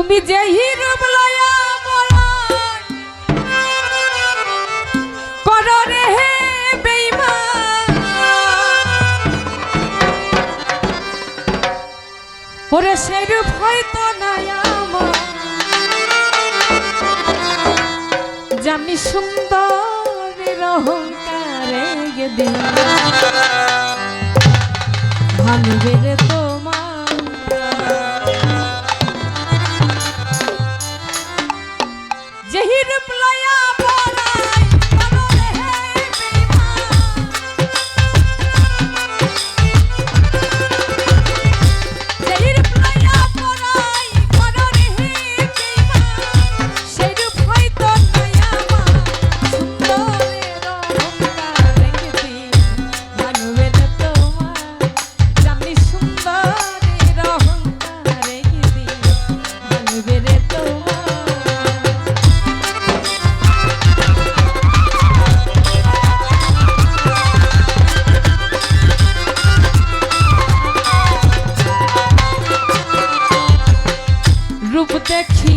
তুমি যে হিরব রে হে বেঈমান ওরে সেরূপ হয়তো নাই জানি সুন্দর রহকারে গেদি তো রূপ দেখি